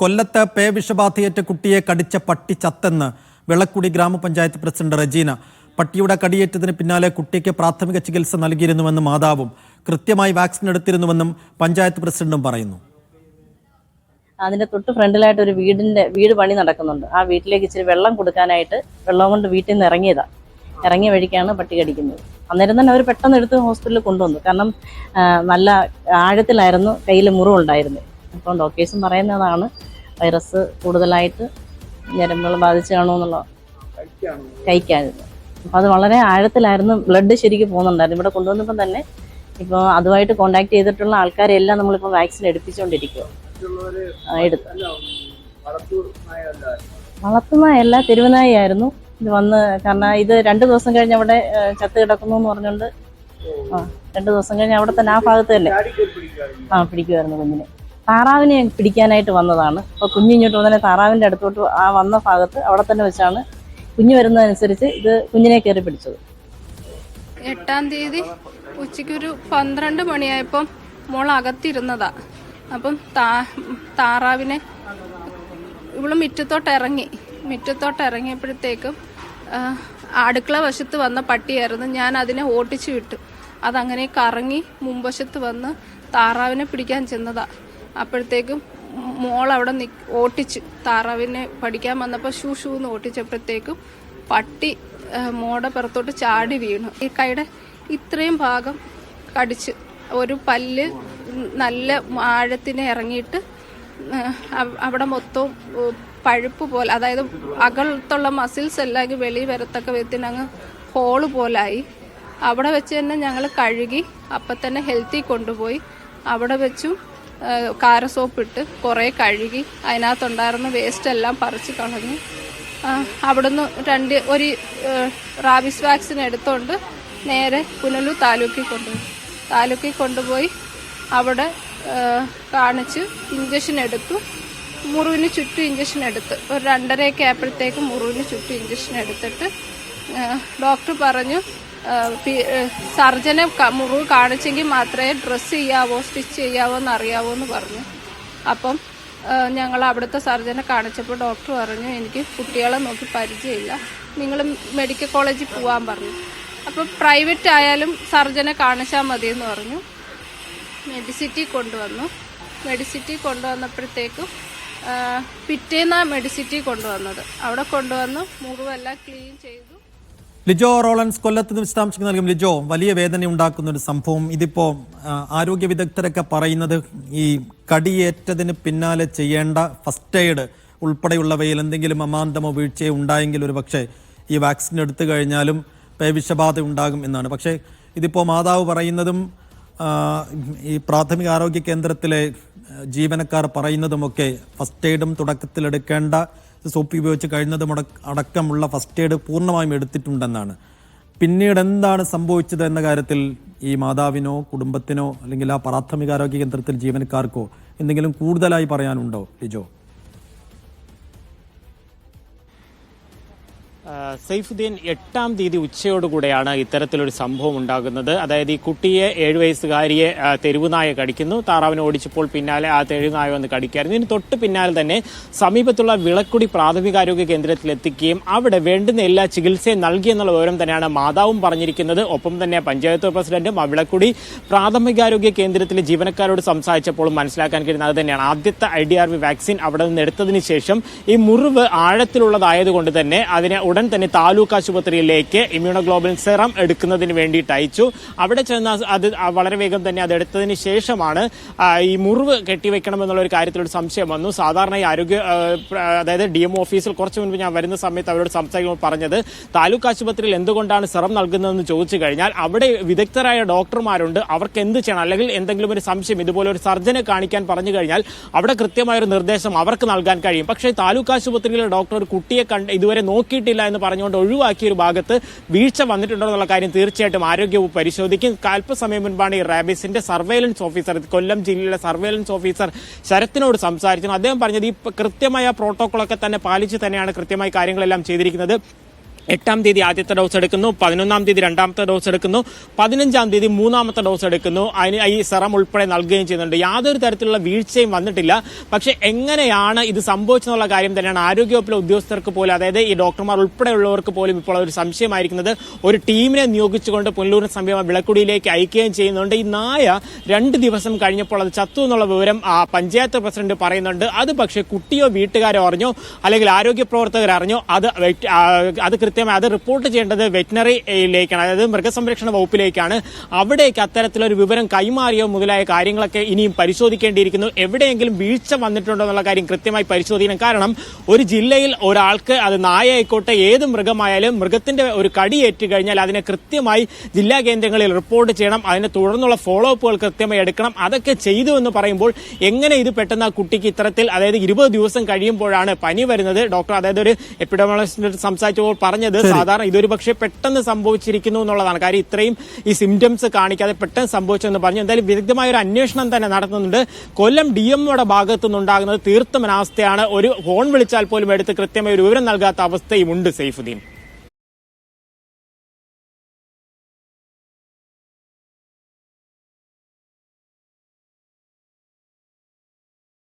കൊല്ലത്ത് പേ വിഷബാധയേറ്റ കുട്ടിയെ കടിച്ച പട്ടി ചത്തെന്ന് വെള്ളക്കുടി ഗ്രാമപഞ്ചായത്ത് പ്രസിഡന്റ് റജീന. പട്ടിയുടെ കടിയേറ്റതിന് പിന്നാലെ കുട്ടിക്ക് പ്രാഥമിക ചികിത്സ നൽകിയിരുന്നുവെന്നും മാതാവും കൃത്യമായി വാക്സിൻ എടുത്തിരുന്നുവെന്നും പഞ്ചായത്ത് പ്രസിഡന്റും പറയുന്നു. അതിന്റെ തൊട്ട് ഫ്രണ്ടിലായിട്ട് ഒരു വീടിന്റെ വീട് പണി നടക്കുന്നുണ്ട്. ആ വീട്ടിലേക്ക് ഇച്ചിരി വെള്ളം കൊടുക്കാനായിട്ട് വെള്ളം കൊണ്ട് വീട്ടിൽ നിന്ന് ഇറങ്ങിയതാ. ഇറങ്ങിയ വഴിക്കാണ് പട്ടി കടിക്കുന്നത്. അന്നേരം തന്നെ അവർ പെട്ടെന്ന് എടുത്ത് ഹോസ്പിറ്റലിൽ കൊണ്ടുവന്നു. കാരണം നല്ല ആഴത്തിലായിരുന്നു കയ്യിൽ മുറിവുണ്ടായിരുന്നത് അപ്പം ഡോക്ടേഴ്സും പറയുന്നതാണ് വൈറസ് കൂടുതലായിട്ട് ഞരമ്പുകൾ ബാധിച്ചു കാണുമെന്നുള്ള കഴിക്കാനിരുന്നു അപ്പം അത് വളരെ ആഴത്തിലായിരുന്നു ബ്ലഡ് ശരിക്കും പോകുന്നുണ്ടായിരുന്നു. ഇവിടെ കൊണ്ടുവന്നപ്പം തന്നെ ഇപ്പോൾ അതുമായിട്ട് കോണ്ടാക്ട് ചെയ്തിട്ടുള്ള ആൾക്കാരെല്ലാം നമ്മളിപ്പോൾ വാക്സിൻ എടുപ്പിച്ചുകൊണ്ടിരിക്കുക എടുത്തു. തെരുവനായി ആയിരുന്നു. ഇത് വന്ന് കാരണം ഇത് രണ്ട് ദിവസം കഴിഞ്ഞ് അവിടെ ചത്ത് കിടക്കുന്നു എന്ന് പറഞ്ഞുകൊണ്ട് ആ രണ്ട് ദിവസം കഴിഞ്ഞ് അവിടെ തന്നെ ആ ഭാഗത്ത് തന്നെ. ആ പിടിക്കുമായിരുന്നു കുഞ്ഞിനെ. താറാവിനെ പിടിക്കാനായിട്ട് വന്നതാണ്. അപ്പോൾ കുഞ്ഞിങ്ങോട്ട് വന്നതിനെ താറാവിന്റെ അടുത്തോട്ട് ആ വന്ന ഭാഗത്ത് അവിടെ തന്നെ വെച്ചാണ് കുഞ്ഞ് വരുന്നതനുസരിച്ച് ഇത് കുഞ്ഞിനെ കയറി പിടിച്ചത്. എട്ടാം തീയതി ഉച്ചയ്ക്കൊരു പന്ത്രണ്ട് മണിയായപ്പം മോൾ അപ്പം താ താറാവിനെ ഇവൾ മുറ്റത്തോട്ട് ഇറങ്ങി. മുറ്റത്തോട്ട് ഇറങ്ങിയപ്പോഴത്തേക്കും അടുക്കള വശത്ത് വന്ന പട്ടിയായിരുന്നു. ഞാൻ അതിനെ ഓട്ടിച്ചു വിട്ടു. അതങ്ങനെ കറങ്ങി മുൻവശത്ത് വന്ന് താറാവിനെ പിടിക്കാൻ ചെന്നതാ. അപ്പോഴത്തേക്കും മോൾ അവിടെ നി ഓട്ടിച്ച് താറാവിനെ പഠിക്കാൻ വന്നപ്പോൾ ഷൂ ഷൂ എന്ന് ഓട്ടിച്ചപ്പോഴത്തേക്കും പട്ടി മോടെ പുറത്തോട്ട് ചാടി വീണു. ഈ കൈയുടെ ഇത്രയും ഭാഗം കടിച്ച് ഒരു പല്ല് നല്ല ആഴത്തിന് ഇറങ്ങിയിട്ട് അവിടെ മൊത്തവും പഴുപ്പ് പോലെ അതായത് അകത്തുള്ള മസിൽസ് എല്ലാം വെളി വരത്തക്ക വിധത്തിന് അങ്ങ് ഹോൾ പോലായി. അവിടെ വെച്ച് തന്നെ ഞങ്ങൾ കഴുകി അപ്പം തന്നെ ഹെൽത്തി കൊണ്ടുപോയി. അവിടെ വെച്ചും കാര സോപ്പ് ഇട്ട് കുറേ കഴുകി അതിനകത്തുണ്ടായിരുന്ന വേസ്റ്റ് എല്ലാം പറിച്ച് കളഞ്ഞു. അവിടുന്ന് രണ്ട് ഒരു റാബിസ് വാക്സിൻ എടുത്തുകൊണ്ട് നേരെ പുനലൂർ താലൂക്കിൽ കൊണ്ടുപോയി. താലൂക്കിൽ കൊണ്ടുപോയി അവിടെ കാണിച്ച് ഇഞ്ചക്ഷൻ എടുത്തു. മുറിവിന് ചുറ്റും ഇഞ്ചക്ഷൻ എടുത്ത്. ഒരു രണ്ടരയൊക്കെ ആയപ്പോഴത്തേക്ക് മുറിവിന് ചുറ്റും ഇഞ്ചക്ഷൻ എടുത്തിട്ട് ഡോക്ടർ പറഞ്ഞു സർജനെ മുറിവ് കാണിച്ചെങ്കിൽ മാത്രമേ ഡ്രസ്സ് ചെയ്യാവോ സ്റ്റിച്ച് ചെയ്യാവോ എന്ന് അറിയാവോ എന്ന് പറഞ്ഞു. അപ്പം ഞങ്ങൾ അവിടുത്തെ സർജനെ കാണിച്ചപ്പോൾ ഡോക്ടർ പറഞ്ഞു എനിക്ക് കുട്ടികളെ നോക്കി പരിചയമില്ല. നിങ്ങൾ മെഡിക്കൽ കോളേജിൽ പോകാൻ പറഞ്ഞു. അപ്പോൾ പ്രൈവറ്റ് ആയാലും സർജനെ കാണിച്ചാൽ മതി എന്ന് പറഞ്ഞു. മെഡിസിറ്റി കൊണ്ടുവന്നു. മെഡിസിറ്റി കൊണ്ടുവന്നപ്പോഴത്തേക്കും പിറ്റേന്നാണ് മെഡിസിറ്റി കൊണ്ടുവന്നത്. അവിടെ കൊണ്ടുവന്നു മുറിവെല്ലാം ക്ലീൻ ചെയ്തു. ലിജോ റോളൻസ് കൊല്ലത്ത് വിശദാംശം നൽകും. ലിജോ വലിയ വേദന ഉണ്ടാക്കുന്ന ഒരു സംഭവം. ഇതിപ്പോ ആരോഗ്യ വിദഗ്ധരൊക്കെ പറയുന്നത് ഈ കടിയേറ്റതിന് പിന്നാലെ ചെയ്യേണ്ട ഫസ്റ്റ് എയ്ഡ് ഉൾപ്പെടെയുള്ളവയിൽ എന്തെങ്കിലും അമാന്തമോ വീഴ്ചയോ ഉണ്ടായെങ്കിൽ ഒരു പക്ഷേ ഈ വാക്സിൻ എടുത്തു കഴിഞ്ഞാലും പേവിഷബാധ ഉണ്ടാകും എന്നാണ്. പക്ഷേ ഇതിപ്പോൾ മാതാവ് പറയുന്നതും ഈ പ്രാഥമിക ആരോഗ്യ കേന്ദ്രത്തിലെ ജീവനക്കാർ പറയുന്നതുമൊക്കെ ഫസ്റ്റ് എയ്ഡും തുടക്കത്തിൽ എടുക്കേണ്ട സോപ്പ് ഉപയോഗിച്ച് മുട അടക്കമുള്ള ഫസ്റ്റ് എയ്ഡ് പൂർണമായും എടുത്തിട്ടുണ്ടെന്നാണ്. പിന്നീട് എന്താണ് സംഭവിച്ചത് എന്ന കാര്യത്തിൽ ഈ മാതാവിനോ കുടുംബത്തിനോ അല്ലെങ്കിൽ ആ പ്രാഥമികാരോഗ്യ കേന്ദ്രത്തിൽ ജീവനക്കാർക്കോ എന്തെങ്കിലും കൂടുതലായി പറയാനുണ്ടോ ലിജോ? സൈഫുദ്ദീൻ എട്ടാം തീയതി ഉച്ചയോടുകൂടെയാണ് ഇത്തരത്തിലൊരു സംഭവം ഉണ്ടാകുന്നത്. അതായത് ഈ കുട്ടിയെ ഏഴു വയസ്സുകാരിയെ തെരുവുനായ കടിക്കുന്നു. താറാവിനെ ഓടിച്ചപ്പോൾ പിന്നാലെ ആ തെരുവുനായ വന്ന് കടിക്കായിരുന്നു. ഇതിന് തൊട്ട് പിന്നാലെ തന്നെ സമീപത്തുള്ള വിളക്കുടി പ്രാഥമികാരോഗ്യ കേന്ദ്രത്തിൽ എത്തിക്കുകയും അവിടെ വേണ്ടുന്ന എല്ലാ ചികിത്സയും നൽകിയെന്നുള്ള വിവരം തന്നെയാണ് മാതാവും പറഞ്ഞിരിക്കുന്നത്. ഒപ്പം തന്നെ പഞ്ചായത്ത് പ്രസിഡന്റും ആ വിളക്കുടി പ്രാഥമികാരോഗ്യ കേന്ദ്രത്തിലെ ജീവനക്കാരോട് സംസാരിച്ചപ്പോൾ മനസ്സിലാക്കാൻ കഴിയുന്നത് അത് തന്നെയാണ്. ആദ്യത്തെ I D R V vaccine അവിടെ നിന്ന് എടുത്തതിന് ശേഷം ഈ മുറിവ് ആഴത്തിലുള്ളതായതുകൊണ്ട് തന്നെ അതിനെ ഉടൻ തന്നെ താലൂക്ക് ആശുപത്രിയിലേക്ക് ഇമ്മ്യൂണോഗ്ലോബിൻ സെറം എടുക്കുന്നതിന് വേണ്ടിയിട്ട് അയച്ചു. അവിടെ ചെന്ന് അത് വളരെ വേഗം തന്നെ അത് എടുത്തതിന് ശേഷമാണ് ഈ മുറിവ് കെട്ടിവെക്കണമെന്നുള്ള ഒരു കാര്യത്തിൽ ഒരു സംശയം വന്നു. സാധാരണ ഈ ആരോഗ്യ അതായത് ഡി എം ഓഫീസിൽ കുറച്ച് മുൻപ് ഞാൻ വരുന്ന സമയത്ത് അവരോട് സംസാരിക്കുമ്പോൾ പറഞ്ഞത് താലൂക്ക് ആശുപത്രിയിൽ എന്തുകൊണ്ടാണ് സെറം നൽകുന്നതെന്ന് ചോദിച്ചു കഴിഞ്ഞാൽ അവിടെ വിദഗ്ധരായ ഡോക്ടർമാരുണ്ട്. അവർക്ക് എന്ത് ചെയ്യണം? അല്ലെങ്കിൽ എന്തെങ്കിലും ഒരു സംശയം ഇതുപോലെ ഒരു സർജനെ കാണിക്കാൻ പറഞ്ഞു കഴിഞ്ഞാൽ അവിടെ കൃത്യമായ ഒരു നിർദ്ദേശം അവർക്ക് നൽകാൻ കഴിയും. പക്ഷേ താലൂക്ക് ആശുപത്രിയിലെ ഡോക്ടർ ഒരു കുട്ടിയെ കണ്ട് ഇതുവരെ നോക്കിയിട്ടില്ല എന്ന് പറഞ്ഞുകൊണ്ട് ഒഴിവാക്കിയ ഒരു ഭാഗത്ത് വീഴ്ച വന്നിട്ടുണ്ടോ എന്നുള്ള കാര്യം തീർച്ചയായിട്ടും ആരോഗ്യവകുപ്പ് പരിശോധിക്കും. അല്പസമയം മുൻപാണ് ഈ റാബിസിന്റെ സർവേലൻസ് ഓഫീസർ കൊല്ലം ജില്ലയിലെ സർവേലൻസ് ഓഫീസർ ശരത്തിനോട് സംസാരിച്ചു അദ്ദേഹം പറഞ്ഞത് ഈ കൃത്യമായ പ്രോട്ടോകോളൊക്കെ തന്നെ പാലിച്ച് തന്നെയാണ് കൃത്യമായി കാര്യങ്ങളെല്ലാം ചെയ്തിരിക്കുന്നത്. എട്ടാം തീയതി ആദ്യത്തെ ഡോസ് എടുക്കുന്നു പതിനൊന്നാം തീയതി രണ്ടാമത്തെ ഡോസ് എടുക്കുന്നു പതിനഞ്ചാം തീയതി മൂന്നാമത്തെ ഡോസ് എടുക്കുന്നു. അതിന് ഈ സെറം ഉൾപ്പെടെ നൽകുകയും ചെയ്യുന്നുണ്ട്. യാതൊരു തരത്തിലുള്ള വീഴ്ചയും വന്നിട്ടില്ല. പക്ഷെ എങ്ങനെയാണ് ഇത് സംഭവിച്ചെന്നുള്ള കാര്യം തന്നെയാണ് ആരോഗ്യവകുപ്പിലെ ഉദ്യോഗസ്ഥർക്ക് പോലും അതായത് ഈ ഡോക്ടർമാർ ഉൾപ്പെടെയുള്ളവർക്ക് പോലും ഇപ്പോൾ ഒരു സംശയമായിരിക്കുന്നത്. ഒരു ടീമിനെ നിയോഗിച്ചുകൊണ്ട് പുനലൂരിന് സമീപം വിളക്കുടിയിലേക്ക് അയക്കുകയും ചെയ്യുന്നുണ്ട്. ഈ നായ രണ്ട് ദിവസം കഴിഞ്ഞപ്പോൾ അത് ചത്തു എന്നുള്ള വിവരം ആ പഞ്ചായത്ത് പ്രസിഡന്റ് പറയുന്നുണ്ട്. അത് പക്ഷേ കുട്ടിയോ വീട്ടുകാരോ അറിഞ്ഞോ അല്ലെങ്കിൽ ആരോഗ്യ പ്രവർത്തകർ അറിഞ്ഞോ അത് അത് കൃത്യം കൃത്യമായി അത് റിപ്പോർട്ട് ചെയ്യേണ്ടത് വെറ്റിനറിയിലേക്കാണ് അതായത് മൃഗസംരക്ഷണ വകുപ്പിലേക്കാണ്. അവിടേക്ക് അത്തരത്തിലൊരു വിവരം കൈമാറിയോ മുതലായ കാര്യങ്ങളൊക്കെ ഇനിയും പരിശോധിക്കേണ്ടിയിരിക്കുന്നു. എവിടെയെങ്കിലും വീഴ്ച വന്നിട്ടുണ്ടോ എന്നുള്ള കാര്യം കൃത്യമായി പരിശോധിക്കണം. കാരണം ഒരു ജില്ലയിൽ ഒരാൾക്ക് അത് നായ ആയിക്കോട്ടെ ഏത് മൃഗമായാലും മൃഗത്തിന്റെ ഒരു കടിയേറ്റ് കഴിഞ്ഞാൽ അതിനെ കൃത്യമായി ജില്ലാ കേന്ദ്രങ്ങളിൽ റിപ്പോർട്ട് ചെയ്യണം. അതിനെ തുടർന്നുള്ള ഫോളോ അപ്പുകൾ കൃത്യമായി എടുക്കണം. അതൊക്കെ ചെയ്തു എന്ന് പറയുമ്പോൾ എങ്ങനെ ഇത് പെട്ടെന്ന് ആ കുട്ടിക്ക് ഇത്തരത്തിൽ അതായത് ഇരുപത് ദിവസം കഴിയുമ്പോഴാണ് പനി വരുന്നത്? ഡോക്ടർ അതായത് ഒരു എപ്പിഡമോളജിസ്റ്റ് സംസാരിച്ചപ്പോൾ പറഞ്ഞത് സാധാരണ ഇതൊരു പക്ഷേ പെട്ടെന്ന് സംഭവിച്ചിരിക്കുന്നു എന്നുള്ളതാണ്. കാര്യം ഇത്രയും ഈ സിംറ്റംസ് കാണിക്കാതെ പെട്ടെന്ന് സംഭവിച്ചെന്ന് പറഞ്ഞു. എന്തായാലും വിദഗ്ധമായ ഒരു അന്വേഷണം തന്നെ നടത്തുന്നുണ്ട്. കൊല്ലം ഡി എംഒയുടെ ഭാഗത്തു നിന്നുണ്ടാകുന്നത് തീർത്തും അനാവസ്ഥയാണ് ഒരു ഫോൺ വിളിച്ചാൽ പോലും എടുത്ത് കൃത്യമായ ഒരു വിവരം നൽകാത്ത അവസ്ഥയും ഉണ്ട് സൈഫുദ്ദീൻ.